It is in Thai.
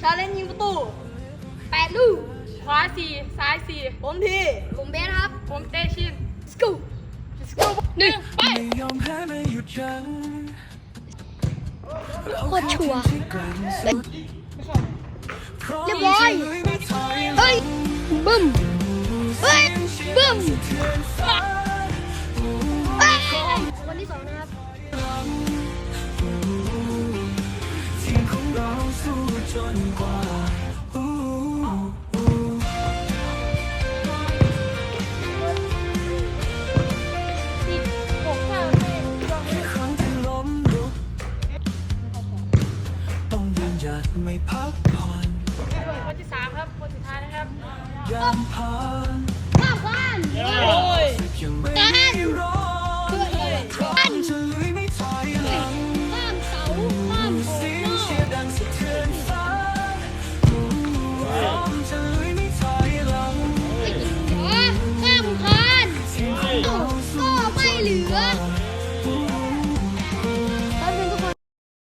ชาเลนจ์ยิงประตูแปดลูกขวาสี่ซ้ายสี่ผมทีผมเบสครับ ผมเตชิน let's go let's go หนึ่งไปไม่ยอมแพ้ไม่หยุดยั้งโคตรชัวร์ที่แกร่งสุดเรียบร้อยไม่ถอยหลังเฮ้ยบึ้มเฮ้ยบึ้มเทียนฟ้าเฮ้ยวันที่สองนะครับ หยัดไม่พักผ่อนคนที่สามครับ คนสุดท้ายนะครับ ยามผ่าน